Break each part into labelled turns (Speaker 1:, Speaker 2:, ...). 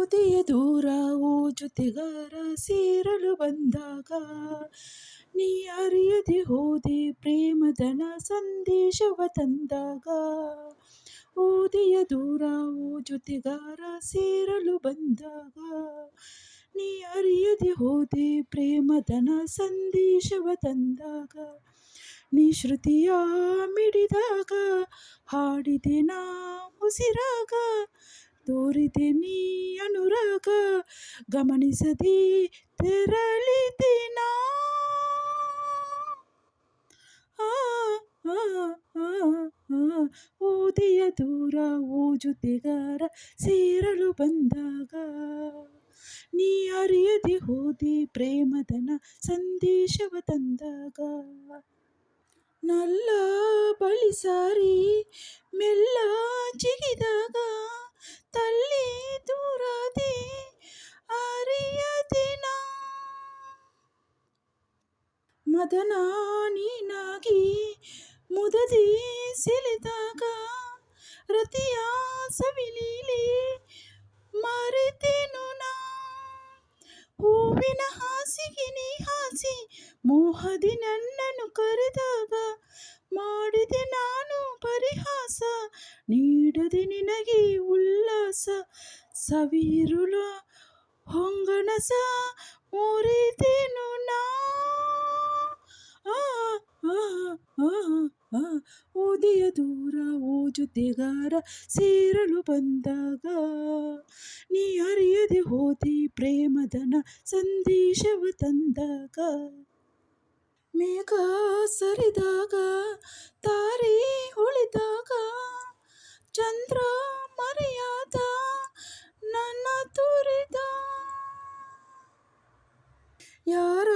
Speaker 1: ಓದಿಯ ದೂರ, ಓ ಜೊತೆಗಾರ ಸೇರಲು ಬಂದಾಗ, ನೀ ಅರಿಯದೆ ಹೋದೆ ಪ್ರೇಮದನ ಸಂದೇಶವ ತಂದಾಗ. ಓದಿಯ ದೂರ, ಓ ಜೊತೆಗಾರ ಸೇರಲು ಬಂದಾಗ, ನೀ ಅರಿಯದೆ ಹೋದೆ ಪ್ರೇಮದನ ಸಂದೇಶವ ತಂದಾಗ. ನೀ ಶ್ರುತಿಯ ಮಿಡಿದಾಗ, ಹಾಡಿದೆ ನಾ ಉಸಿರಾಗ, ತೋರಿದೆ ನೀ ಅನುರಾಗ ಗಮನಿಸದಿ ತೆರಳಿದಿನ. ಓದಿಯ ದೂರ ಓಜು ಜೊತೆಗಾರ ಸೇರಲು ಬಂದಾಗ ನೀ ಅರಿಯದೆ ಹೋದಿ ಪ್ರೇಮದನ ಸಂದೇಶವ ತಂದಾಗ ನಲ್ಲ ಬಳಿ ಸಾರಿ ಮೆಲ್ಲ ಜಿಗಿದಾಗ ತಲ್ಲಿ ಮದನ ನೀನಾಗಿ ಮುದದಿ ಸೆಳೆದಾಗ ರತಿಯ ಸವಿಲೀಲೆ ಮರೆತೇನು ನಾ? ಹೂವಿನ ಹಾಸಿಗೆ ನೀ ಹಾಸಿ ಮೋಹದಿ ನನ್ನನ್ನು ಕರೆದಾಗ ಮಾಡಿದೆ ನಾನು ಪರಿಹಾಸ ನೀಡದೆ ನಿನಗೆ ಉಲ್ಲಾಸ ಸವಿರುಳ ಹೊಂಗಣಸ ಮುರಿದೆನು ನಾ? ಓದಿಯ ದೂರ ಓ ಜೊತೆಗಾರ ಸೇರಲು ಬಂದಾಗ, ನೀ ಅರಿಯದೆ ಹೋದಿ ಪ್ರೇಮದನ ಸಂದೇಶವ ತಂದಾಗ. ಮೇಘ ಸರಿದಾಗ, ತಾರೆ ಉಳಿದಾಗ, ಚಂದ್ರ ಮರೆಯಾದ ನನ್ನ ತುರಿದ. ಯಾರ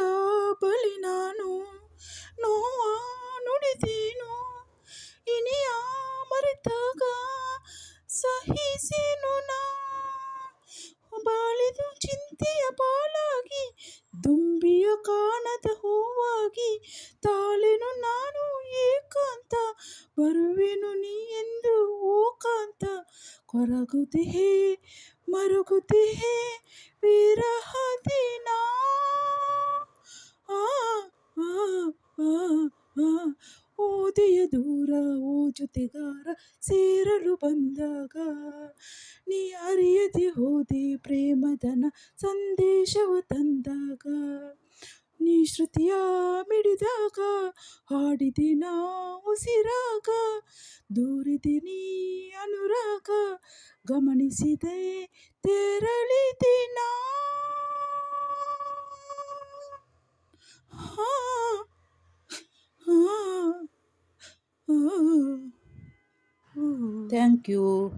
Speaker 1: ಬಳಿ ನಾನು ಸಹಿಸೇನು ನಾ? ಬಾಳಿದು ಚಿಂತೆಯ ಪಾಲಾಗಿ, ದುಂಬಿಯ ಕಾಣದ ಹೂವಾಗಿ, ತಾಳೆನು ನಾನು ಏಕಾಂತ, ಬರುವೆನು ನೀ ಎಂದು ಓಕಾಂತ, ಕೊರಗುತ್ತಿಹೆ, ಮರುಗುತ್ತಿಹೆ ವಿರಹದಿನ ಓದಿಯ ದೂರ ಓ ಜೊತೆಗಾರ ಸೇರಲು ಬಂದಾಗ, ನೀ ಅರಿಯದೆ ಹೋದೆ ಪ್ರೇಮದನ ಸಂದೇಶವ ತಂದಾಗ, ನೀ ಶ್ರುತಿಯ ಮಿಡಿದಾಗ, ಹಾಡಿದೆ ನಾ ಉಸಿರಾಗ ದೂರಿದೆ ನೀ ಅನುರಾಗ, ಗಮನಿಸಿದೆ ತೆರಳಿದೆ ನಾ Thank you.